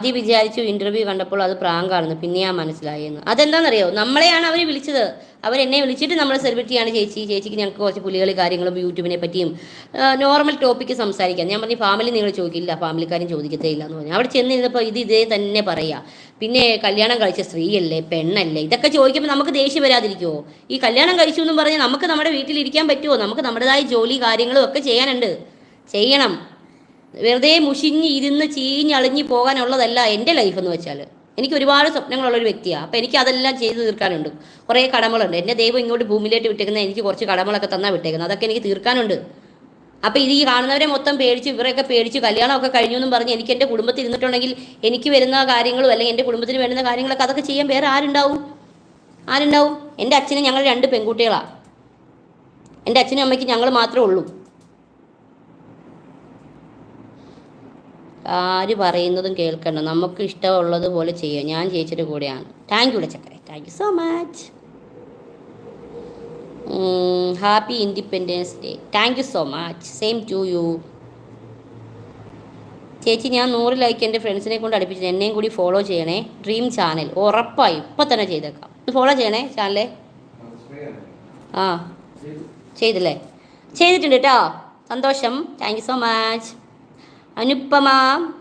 ആദ്യം വിചാരിച്ചു ഇന്റർവ്യൂ കണ്ടപ്പോൾ അത് പ്രാങ്കാണെന്ന് പിന്നെയാ മനസ്സിലായെന്ന്. അതെന്താണെന്നറിയോ നമ്മളെയാണ് അവർ വിളിച്ചത്. അവരെന്നെ വിളിച്ചിട്ട് നമ്മൾ സെലിബ്രിറ്റിയാണ് ചേച്ചി. ചേച്ചിക്ക് ഞങ്ങൾക്ക് കുറച്ച് പുലികളി കാര്യങ്ങളും യൂട്യൂബിനെ പറ്റിയും നോർമൽ ടോപ്പിക്ക് സംസാരിക്കാം. ഞാൻ പറഞ്ഞു ഫാമിലി നിങ്ങൾ ചോദിക്കില്ല. ഫാമിലിക്കാരും ചോദിക്കത്തേ ഇല്ല എന്ന് പറഞ്ഞു. അവിടെ ചെന്ന് ഇരുന്നപ്പോൾ ഇത് ഇതേ തന്നെ പറയാ. പിന്നെ കല്യാണം കഴിച്ച സ്ത്രീയല്ലേ പെണ്ണല്ലേ? ഇതൊക്കെ ചോദിക്കുമ്പോൾ നമുക്ക് ദേഷ്യം വരാതിരിക്കുമോ ഈ കല്യാണം കഴിച്ചു എന്നും പറഞ്ഞ് നമുക്ക് നമ്മുടെ വീട്ടിലിരിക്കാൻ പറ്റുമോ നമുക്ക് നമ്മുടേതായ ജോലി കാര്യങ്ങളും ഒക്കെ ചെയ്യാനുണ്ട്. ചെയ്യണം. വെറുതെ മുഷിഞ്ഞ് ഇരുന്ന് ചീഞ്ഞളിഞ്ഞ് പോകാനുള്ളതല്ല എന്റെ ലൈഫ് എന്ന് വെച്ചാൽ. എനിക്ക് ഒരുപാട് സ്വപ്നങ്ങളുള്ള ഒരു വ്യക്തിയാണ് അപ്പം എനിക്ക് അതെല്ലാം ചെയ്തു തീർക്കാനുണ്ട്. കുറേ കടമകളുണ്ട്. എന്റെ ദൈവം ഇങ്ങോട്ട് ഭൂമിയിലേക്ക് വിട്ടേക്കുന്നത് എനിക്ക് കുറച്ച് കടമകളൊക്കെ തന്നാൽ വിട്ടേക്കുന്നത്. അതൊക്കെ എനിക്ക് തീർക്കാനുണ്ട്. അപ്പോൾ ഇത് ഈ കാണുന്നവരെ മൊത്തം പേടിച്ച് ഇവരൊക്കെ പേടിച്ച് കല്യാണമൊക്കെ കഴിഞ്ഞു എന്നും പറഞ്ഞ് എനിക്ക് എന്റെ കുടുംബത്തിൽ ഇരുന്നിട്ടുണ്ടെങ്കിൽ എനിക്ക് വരുന്ന കാര്യങ്ങളും അല്ലെങ്കിൽ എന്റെ കുടുംബത്തിന് വേണ്ടുന്ന കാര്യങ്ങളൊക്കെ അതൊക്കെ ചെയ്യാൻ വേറെ ആരുണ്ടാവും? ആരുണ്ടാവും? എന്റെ അച്ഛനും ഞങ്ങൾ രണ്ട് പെൺകുട്ടികളാണ് എന്റെ അച്ഛനും അമ്മയ്ക്ക് ഞങ്ങൾ മാത്രമേ ഉള്ളൂ. ആര് പറയുന്നതും കേൾക്കണ്ട. നമുക്ക് ഇഷ്ടമുള്ളതുപോലെ ചെയ്യുക. ഞാൻ ചേച്ചിയുടെ കൂടെയാണ്. താങ്ക് യു ചക്കരെ thank you so much happy Independence Day thank you so much same to you ചേച്ചി ഞാൻ നൂറ് ലൈക്ക് എന്റെ ഫ്രണ്ട്സിനെ കൊണ്ട് അടുപ്പിച്ചു. എന്നെയും കൂടി ഫോളോ ചെയ്യണേ. ഡ്രീം ചാനൽ ഉറപ്പായി. ഇപ്പം തന്നെ ചെയ്തേക്കാം. ഫോളോ ചെയ്യണേ ചാനലേ ആ. ചെയ്തില്ലേ? ചെയ്തിട്ടുണ്ട് കേട്ടോ. സന്തോഷം. Thank you so much Anupama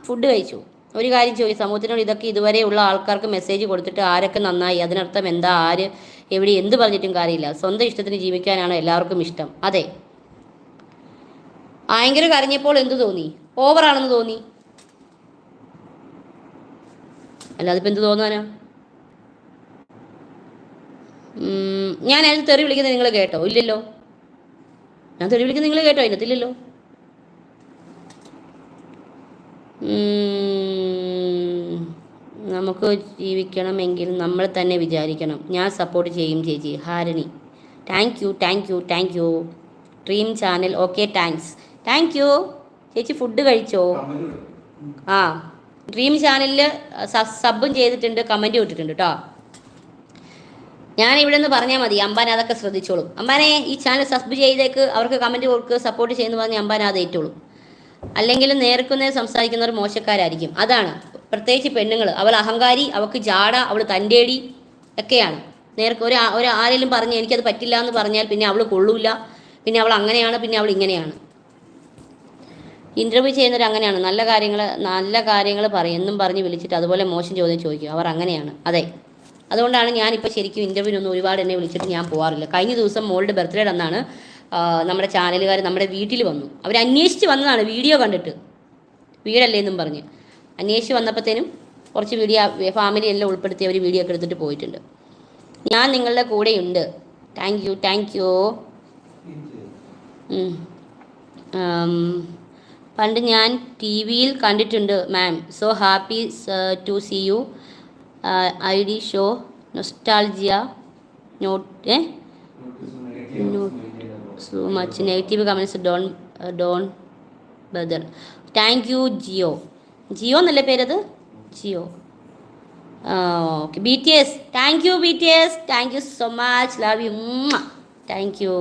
food കഴിച്ചു. ഒരു കാര്യം ചോദിച്ചു സമൂഹത്തിനോട് ഇതൊക്കെ ഇതുവരെ ഉള്ള ആൾക്കാർക്ക് മെസ്സേജ് കൊടുത്തിട്ട് ആരൊക്കെ നന്നായി അതിനർത്ഥം എന്താ ആര് എവിടെ എന്ത് പറഞ്ഞിട്ടും കാര്യമില്ല. സ്വന്തം ഇഷ്ടത്തിന് ജീവിക്കാനാണ് എല്ലാവർക്കും ഇഷ്ടം. അതെ. ഭയങ്കര കരഞ്ഞപ്പോൾ എന്തു തോന്നി? ഓവറാണെന്ന് തോന്നി. അല്ലാതെ ഇപ്പം എന്ത് തോന്നാനാ? ഞാൻ അതിൽ തെറി വിളിക്കുന്നത് നിങ്ങൾ കേട്ടോ? ഇല്ലല്ലോ. ഞാൻ തെറി വിളിക്കുന്നത് നിങ്ങൾ കേട്ടോ? അതിനകത്തില്ലല്ലോ നമുക്ക് ജീവിക്കണമെങ്കിൽ നമ്മൾ തന്നെ വിചാരിക്കണം. ഞാൻ സപ്പോർട്ട് ചെയ്യും ചേച്ചി. Harani. Thank you thank you thank you dream channel okay thanks thank you ചേച്ചി ഫുഡ് കഴിച്ചോ? ആ. ഡ്രീം ചാനലിൽ സബും ചെയ്തിട്ടുണ്ട് കമന്റ് ഇട്ടിട്ടുണ്ട് കേട്ടോ ഞാൻ ഇവിടെ നിന്ന് പറഞ്ഞാൽ മതി അമ്പാൻ അതൊക്കെ ശ്രദ്ധിച്ചോളും. അമ്പാനെ ഈ ചാനൽ സബ് ചെയ്തേക്ക് അവർക്ക് കമന്റ് കൊടുക്കുക സപ്പോർട്ട് ചെയ്യുന്നു പറഞ്ഞ് അമ്പാൻ അത് ഏറ്റോളും. അല്ലെങ്കിൽ നേർക്കുന്നേ സംസാരിക്കുന്നവർ മോശക്കാരായിരിക്കും. അതാണ്. പ്രത്യേകിച്ച് പെണ്ണുങ്ങൾ അവൾ അഹങ്കാരി അവൾക്ക് ജാട അവൾ തന്റെടി ഒക്കെയാണ്. നേർക്ക് ഒരു ഒരു ആരെങ്കിലും പറഞ്ഞ് എനിക്കത് പറ്റില്ല എന്ന് പറഞ്ഞാൽ പിന്നെ അവൾ കൊള്ളൂല. പിന്നെ അവൾ അങ്ങനെയാണ് പിന്നെ അവൾ ഇങ്ങനെയാണ്. ഇന്റർവ്യൂ ചെയ്യുന്നവർ അങ്ങനെയാണ്. നല്ല കാര്യങ്ങൾ നല്ല കാര്യങ്ങൾ പറയും. എന്നും പറഞ്ഞ് വിളിച്ചിട്ട് അതുപോലെ മോശം ചോദ്യം ചോദിക്കും. അവർ അങ്ങനെയാണ്. അതെ. അതുകൊണ്ടാണ് ഞാനിപ്പോൾ ശരിക്കും ഇന്റർവ്യൂവിനൊന്നും ഒരുപാട് എന്നെ വിളിച്ചിട്ട് ഞാൻ പോകാറില്ല കഴിഞ്ഞ ദിവസം മോളുടെ ബർത്ത്ഡേ അന്നാണ് നമ്മുടെ ചാനലുകാർ നമ്മുടെ വീട്ടിൽ വന്നു. അവർ അന്വേഷിച്ച് വന്നതാണ് വീഡിയോ കണ്ടിട്ട്. വീടല്ലേ എന്നും പറഞ്ഞ്. അന്വേഷിച്ച് വന്നപ്പോഴത്തേനും കുറച്ച് വീഡിയോ ഫാമിലി എല്ലാം ഉൾപ്പെടുത്തി അവർ വീഡിയോ ഒക്കെ എടുത്തിട്ട് പോയിട്ടുണ്ട്. ഞാൻ നിങ്ങളുടെ കൂടെയുണ്ട്. താങ്ക് യു താങ്ക് യു പണ്ട് ഞാൻ ടി വിയിൽ കണ്ടിട്ടുണ്ട് ma'am so happy to see you I D show nostalgia not a so much negative comments don don bother thank you Jio Jio എന്നല്ലേ പേരത്? Jio okay B T S thank you B T S thank you so much love you thank you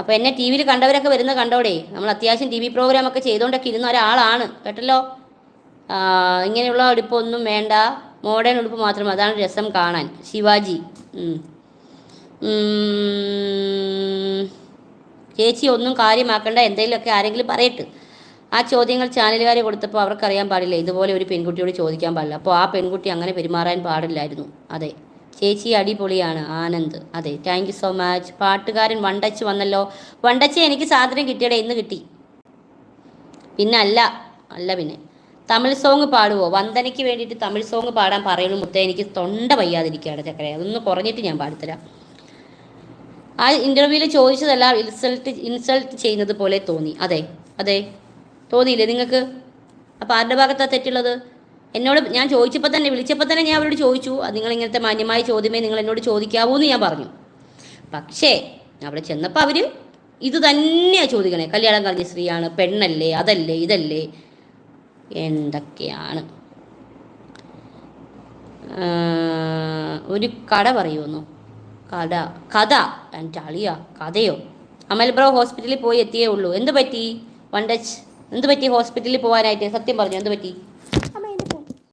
അപ്പോൾ എന്നെ T വിയിൽ കണ്ടവരൊക്കെ വരുന്നത് കണ്ടോടെ? നമ്മൾ അത്യാവശ്യം T V പ്രോഗ്രാമൊക്കെ ചെയ്തുകൊണ്ടൊക്കെ ഇരുന്ന ഒരാളാണ്. കേട്ടല്ലോ? ഇങ്ങനെയുള്ള ഉടുപ്പൊന്നും വേണ്ട. മോഡേൺ ഉടുപ്പ് മാത്രം അതാണ് രസം കാണാൻ. ശിവാജി. ചേച്ചി ഒന്നും കാര്യമാക്കേണ്ട എന്തെങ്കിലുമൊക്കെ ആരെങ്കിലും പറയട്ട്. ആ ചോദ്യങ്ങൾ ചാനലുകാർ കൊടുത്തപ്പോൾ അവർക്കറിയാൻ പാടില്ല ഇതുപോലെ ഒരു പെൺകുട്ടിയോട് ചോദിക്കാൻ പാടില്ല. അപ്പോൾ ആ പെൺകുട്ടി അങ്ങനെ പെരുമാറാൻ പാടില്ലായിരുന്നു. അതെ ചേച്ചി അടിപൊളിയാണ് ആനന്ദ്. അതെ താങ്ക് യു സോ മച്ച് പാട്ടുകാരൻ വണ്ടച്ച് വന്നല്ലോ. വണ്ടച്ച് എനിക്ക് സാധനം കിട്ടിയടെ ഇന്ന് കിട്ടി. പിന്നെ അല്ല അല്ല പിന്നെ. തമിഴ് സോങ് പാടുവോ? വന്ദനയ്ക്ക് വേണ്ടിയിട്ട് തമിഴ് സോങ് പാടാൻ പറയുന്നു മുത്തേ എനിക്ക് തൊണ്ട വയ്യാതിരിക്കുകയാണ് ചക്കരെ. അതൊന്ന് കുറഞ്ഞിട്ട് ഞാൻ പാടിത്തരാം. ആ ഇന്റർവ്യൂവിൽ ചോദിച്ചതെല്ലാം ഇൻസൾട്ട് ഇൻസൾട്ട് ചെയ്യുന്നത് പോലെ തോന്നി. അതെ അതെ. തോന്നിയില്ലേ നിങ്ങൾക്ക്? അപ്പോൾ ആരുടെ ഭാഗത്താണ് തെറ്റുള്ളത്? എന്നോട് ഞാൻ ചോദിച്ചപ്പോൾ തന്നെ വിളിച്ചപ്പോൾ തന്നെ ഞാൻ അവരോട് ചോദിച്ചു. നിങ്ങൾ ഇങ്ങനത്തെ മാന്യമായ ചോദ്യമേ നിങ്ങൾ എന്നോട് ചോദിക്കാവൂ എന്ന് ഞാൻ പറഞ്ഞു. പക്ഷേ അവിടെ ചെന്നപ്പോൾ അവർ ഇത് തന്നെയാണ് ചോദിക്കണേ. കല്യാണം കഴിഞ്ഞ സ്ത്രീയാണ് പെണ്ണല്ലേ അതല്ലേ ഇതല്ലേ എന്തൊക്കെയാണ്? ഒരു കട പറയുമെന്നോ കഥ എന്റെ അളിയ കഥയോ? അമൽബ്രോ ഹോസ്പിറ്റലിൽ പോയി എത്തിയേ ഉള്ളൂ. എന്ത് പറ്റി? വണ്ടച്ച് എന്ത് പറ്റി ഹോസ്പിറ്റലിൽ പോകാനായിട്ട് സത്യം പറഞ്ഞു എന്ത് പറ്റി?